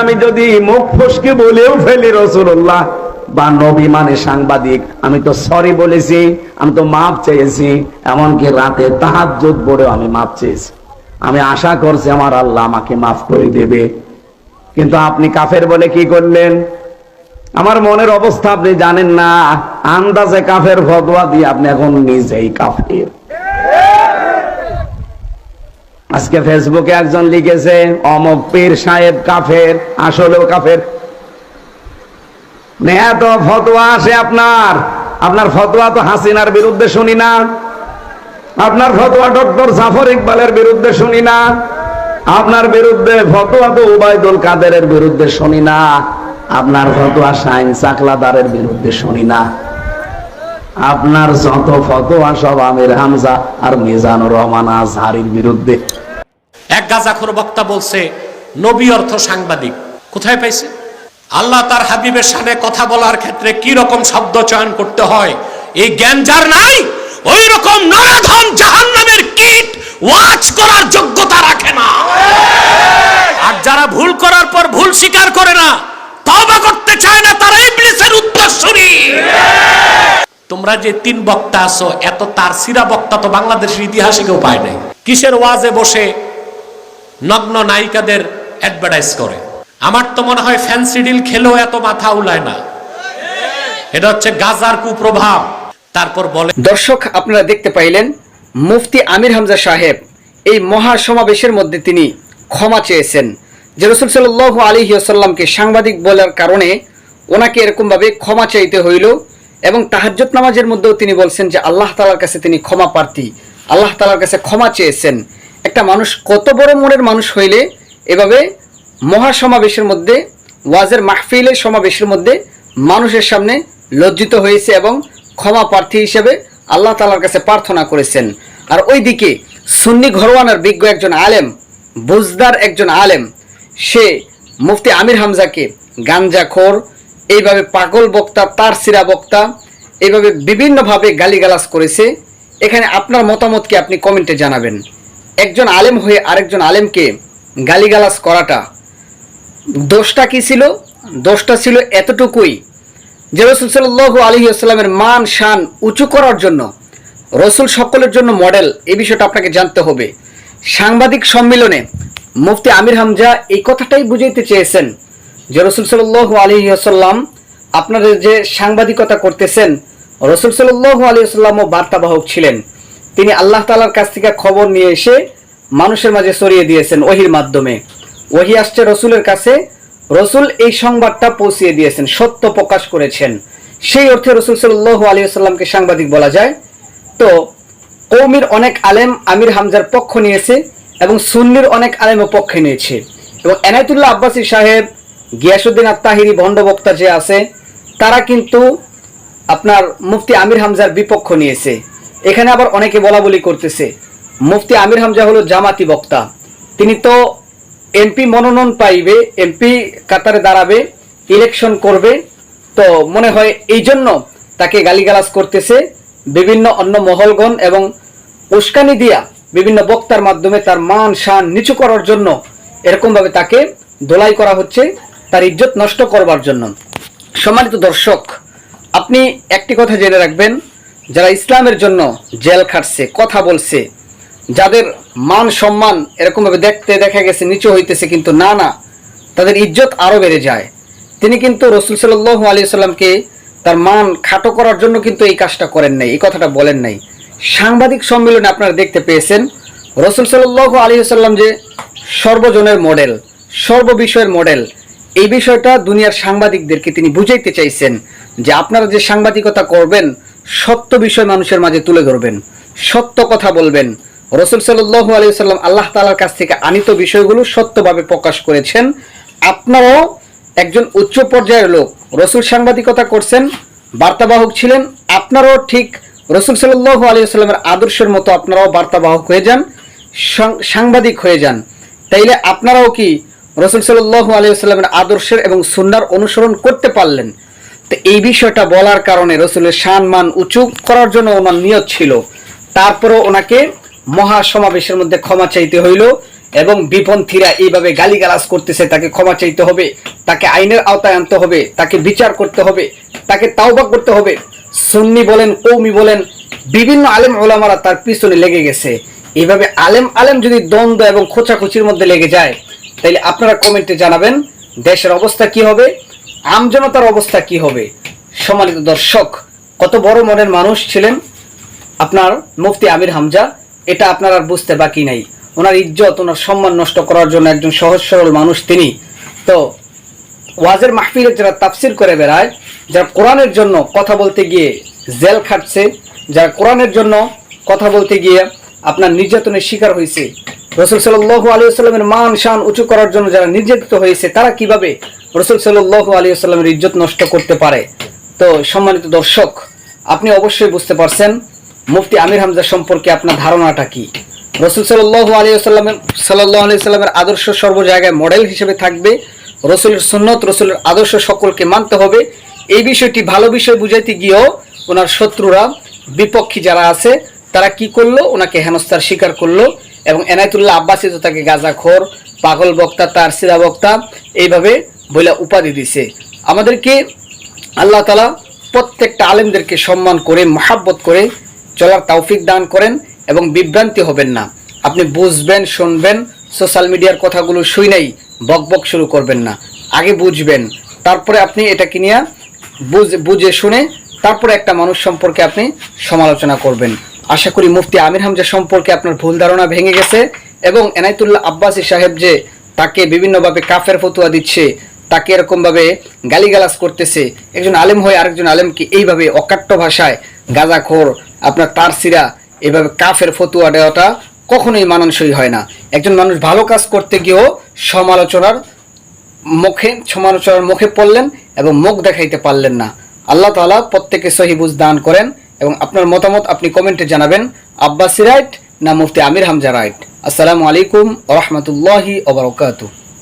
আমি যদি মুখ ফসকে বলেও ফেলি রসুল্লাহ, বা নবী মানে সাংবাদিক, আমি তো সরি বলেছি, আমি তো মাপ চেয়েছি, এমনকি রাতে তাহার তাহাজ্জুদ পড়েও আমি মাপ চেয়েছি। আমি আশা করছি আমার আল্লাহ আমাকে মাফ করে দেবে। কিন্তু আপনি কাফের বলে কি করলেন? আমার মনের অবস্থা আপনি জানেন না, আন্দাজে কাফের ফতোয়া দিয়ে আপনি এখন নিজেই কাফের। আজকে ফেসবুকে একজন লিখেছে, অমক পীর সাহেব কাফের, আসলেও কাফের। এত ফতোয়া আসে আপনার। আপনার ফতোয়া তো হাসিনার বিরুদ্ধে শুনি না। আপনার ফতোয়া ডক্টর জাফর ইকবালের বিরুদ্ধে শুনি না। আপনার বিরুদ্ধে ফতোয়া তো উবায়দুল কাদেরের বিরুদ্ধে শুনি না। আপনার ফতোয়া শাইন চাকলাদারের বিরুদ্ধে শুনি না। আপনার যত ফতোয়া সব আমির হামজা আর মিজানুর রহমান আজহারির বিরুদ্ধে। গাজাখোর বক্তা বলছে, নবী অর্থ সাংবাদিক। কোথায় পাইছে? আল্লাহ তার হাবিবের সামনে কথা বলার ক্ষেত্রে কি রকম শব্দ চয়ন করতে হয়, এই জ্ঞান যার নাই, ওই রকম নরাধম জাহান্নামের কীট ওয়াচ করার যোগ্যতা রাখে না। আর যারা ভুল করার পর ভুল স্বীকার করে না, তওবা করতে চায় না, তারা ইবলিসের উত্তরসূরি। তোমরা যে তিন বক্তা আছো, এত তার সিরা বক্তা তো বাংলাদেশের ইতিহাসে কেউ পায় নাই। কিসের ওয়াজে বসে নগ্ন নায়িকাদের অ্যাডভার্টাইজ করে। আমার তো মনে হয় ফ্যান্সি ডিল খেলেও এত মাথা উলায় না। এটা হচ্ছে গাজার কুপ্রভাব। তারপর বলে দর্শক, আপনারা দেখতে পাইলেন, মুফতি আমির হামজা সাহেব এই মহা সমাবেশের মধ্যে তিনি ক্ষমা চেয়েছেন, যে রসুল সাল্লাহ আলী আসাল্লামকে সাংবাদিক বলার কারণে ওনাকে এরকমভাবে ক্ষমা চাইতে হইল এবং তাহাজ্জত নামাজের মধ্যেও তিনি বলছেন যে আল্লাহ তালার কাছে তিনি ক্ষমা প্রার্থী। আল্লাহ তালার কাছে ক্ষমা চেয়েছেন। একটা মানুষ, কত বড় মনের মানুষ হইলে এভাবে মহা সমাবেশের মধ্যে, ওয়াজের মাহফিলের সমাবেশের মধ্যে মানুষের সামনে লজ্জিত হয়েছে এবং ক্ষমা প্রার্থী হিসেবে আল্লাহ তালার কাছে প্রার্থনা করেছেন। আর ওইদিকে সুন্নি ঘরোয়ানার বিজ্ঞ একজন আলেম, বুজদার একজন আলেম, সে মুফতি আমির হামজাকে গাঞ্জাখোর এইভাবে পাগল বক্তা, তার সিরা বক্তা, এইভাবে বিভিন্নভাবে গালিগালাজ করেছে। এখানে আপনার মতামত কি আপনি কমেন্টে জানাবেন। একজন আলেম হয়ে আরেকজন আলেমকে গালিগালাজ করাটা, দোষটা কি ছিল? দোষটা ছিল এতটুকুই যে রসুল সাল্লাহ আলী আসসালামের মান, শান উঁচু করার জন্য, রসুল সকলের জন্য মডেল, এই বিষয়টা আপনাকে জানতে হবে। সাংবাদিক সম্মেলনে মুফতি আমির হামজা এই কথাটাই বুঝাইতে চেয়েছেন যে রসুল সাল্লাহ আলী আসাল্লাম আপনাদের যে সাংবাদিকতা করতেছেন, রসুল সাল্লাহ আলী আসাল্লামও বার্তাবাহক ছিলেন। তিনি আল্লাহ তালার কাছ থেকে খবর নিয়ে এসে মানুষের মাঝে ছড়িয়ে দিয়েছেন ওহির মাধ্যমে। ওহি আসছে রসুলের কাছে। রসুল এই সংবাদটা পৌঁছিয়ে দিয়েছেন, সত্য প্রকাশ করেছেন। সেই অর্থে রসুল সাল্লাহ আলী আসাল্লামকে সাংবাদিক বলা যায়। তো কৌমির অনেক আলেম আমির হামজার পক্ষ নিয়েছে এবং সুন্নির অনেক আলেমও পক্ষে নিয়েছে। এবং এনায়তুল্লাহ আব্বাসী সাহেব গিয়াসুদ্দিন আত্মাহিরি বক্তা যে আছে, তারা কিন্তু আপনার মুফতি আমির হামজার বিপক্ষ নিয়েছে। এখানে আবার অনেকে বলা বলি করতেছে, মুফতি আমির হামজা হলো জামাতি বক্তা। তিনি তো এমপি মনোনয়ন পাইবে, এমপি কাতারে দাঁড়াবে ইলেকশন করবে, তো মনে হয় এই জন্য তাকে গালিগালাজ করতেছে। বিভিন্ন অন্য মহলগণ এবং উস্কানি দিয়া বিভিন্ন বক্তার মাধ্যমে তার মান, শান নিচু করার জন্য এরকমভাবে তাকে দোলাই করা হচ্ছে, তার ইজ্জত নষ্ট করবার জন্য। সম্মানিত দর্শক, আপনি একটি কথা জেনে রাখবেন যারা ইসলামের জন্য জেল খাটছে, কথা বলছে, যাদের মান সম্মান এরকমভাবে দেখতে দেখা গেছে, নিচু হইতেছে, কিন্তু না না, তাদের ইজ্জত আরও বেড়ে যায়। তিনি কিন্তু রসুল সাল্লাহ আলী সাল্লামকে তার মান খাটো করার জন্য কিন্তু এই কাজটা করেন নাই, এই কথাটা বলেন নাই। সাংবাদিক সম্মেলনে আপনারা দেখতে পেয়েছেন, রসুল সাল্লাহ আলী সাল্লাম যে সর্বজনের মডেল, সর্ববিষয়ের মডেল, এই বিষয়টা দুনিয়ার সাংবাদিকদেরকে তিনি বুঝাইতে চাইছেন যে আপনারা যে সাংবাদিকতা করবেন সত্য বিষয় মানুষের মাঝে তুলে ধরবেন, সত্য কথা বলবেন। রসুল সাল্লাহ আলী সাল্লাম আল্লাহ তালার কাছ থেকে আনিত বিষয়গুলো সত্যভাবে প্রকাশ করেছেন। আপনারাও একজন উচ্চ পর্যায়ের লোক, রসুল সাংবাদিকতা করছেন, বার্তাবাহক ছিলেন, আপনারাও ঠিক রসুল সাল্লাহ আলী সাল্লামের আদর্শের মতো আপনারাও বার্তাবাহক হয়ে যান সাংবাদিক হয়ে যান। তাইলে আপনারাও কি রসুল সাল্লাহ আলী সাল্লামের আদর্শের এবং সুন্নার অনুসরণ করতে পারলেন? তো এই বিষয়টা বলার কারণে রসুলের সম্মান উঁচু করার জন্য ওনার নিয়ত ছিল। তারপরেও ওনাকে মহা সমাবেশের মধ্যে ক্ষমা চাইতে হইল এবং বিপন্থীরা এইভাবে গালিগালাজ করতেছে, তাকে ক্ষমা চাইতে হবে, তাকে আইনের আওতায় আনতে হবে, তাকে বিচার করতে হবে, তাকে তাওবা করতে হবে। সুন্নি বলেন কৌমি বলেন, বিভিন্ন আলেম ওলামারা তার পিছনে লেগে গেছে। এইভাবে আলেম আলেম যদি দ্বন্দ্ব এবং খোঁচাখুচির মধ্যে লেগে যায় তাহলে আপনারা কমেন্টে জানাবেন, দেশের অবস্থা কি হবে? আমজনতার অবস্থা কি হবে? সম্মানিত দর্শক, কত বড় মনের মানুষ ছিলেন আপনার মুফতি আমির হামজা, এটা আপনার আর বুঝতে বাকি নাই। ওনার ইজ্জত, ওনার সম্মান নষ্ট করার জন্য একজন সহজ সরল মানুষ তিনি। তো, ওয়াজের মাহফিলে যারা তাফসির করে বেড়ায়, যারা কোরআনের জন্য কথা বলতে গিয়ে জেল খাটছে, যারা কোরআনের জন্য কথা বলতে গিয়ে আপনার নির্যাতনের শিকার হয়েছে রসুল সাল্লু আলী আসসালামের মান, শান উঁচু করার জন্য যারা নির্যাতিত হয়েছে, তারা কীভাবে রসুল সাল্লু আলী আসসালামের ইজ্জত নষ্ট করতে পারে? তো সম্মানিত দর্শক, আপনি অবশ্যই বুঝতে পারছেন, মুফতি আমির হামজা সম্পর্কে আপনার ধারণাটা কি? রসুল সাল্লাহ আলী সাল্লামের সাল্লাহ আলি সাল্লামের আদর্শ সর্ব জায়গায় মডেল হিসেবে থাকবে, রসুলের সুন্নত, রসুলের আদর্শ সকলকে মানতে হবে। এই বিষয়টি ভালো বিষয় বুঝাইতে গিয়েও ওনার শত্রুরা বিপক্ষী যারা আছে, তারা কি করল? ওনাকে হেনস্থার স্বীকার করল। এবং এনায়তুল্লাহ আব্বাসী তো তাকে গাজাখোর পাগল বক্তা, তার সিরা বক্তা, এইভাবে বইলা উপাধি দিছে। আমাদেরকে আল্লাহ তালা প্রত্যেকটা আলেমদেরকে সম্মান করে, মহাব্বত করে চলার তৌফিক দান করেন এবং বিভ্রান্তি হবেন না। আপনি বুঝবেন, শুনবেন, সোশ্যাল মিডিয়ার কথাগুলো শুই নাই বক বক শুরু করবেন না। আগে বুঝবেন, তারপরে আপনি এটাকে নিয়ে বুঝে শুনে তারপরে একটা মানুষ সম্পর্কে আপনি সমালোচনা করবেন। আশা করি মুফতি আমির হামজা সম্পর্কে আপনার ভুল ধারণা ভেঙে গেছে এবং এনায়তুল্লাহ আব্বাসী সাহেব যে তাকে বিভিন্নভাবে কাফের ফতুয়া দিচ্ছে, তাকে এরকমভাবে গালিগালাজ করতেছে, একজন আলেম হয়ে আরেকজন আলেমকে এইভাবে অকাট্য ভাষায় গাঁজাখোর, আপনার তারসিরা, এভাবে কাফের ফতুয়া দেওয়াটা কখনোই মানানসই হয় না। একজন মানুষ ভালো কাজ করতে গিয়েও সমালোচনার মুখে সমালোচনার মুখে পড়লেন এবং মুখ দেখাইতে পারলেন না। আল্লাহ তাআলা প্রত্যেকে সহিবুজ দান করেন। এবং আপনার মতামত আপনি কমেন্টে জানাবেন। আব্বাসি রাইট না মুফতি আমির হামজা রাইট? আসসালামু আলাইকুম রহমতুল্লাহি ওবরাকাতুহ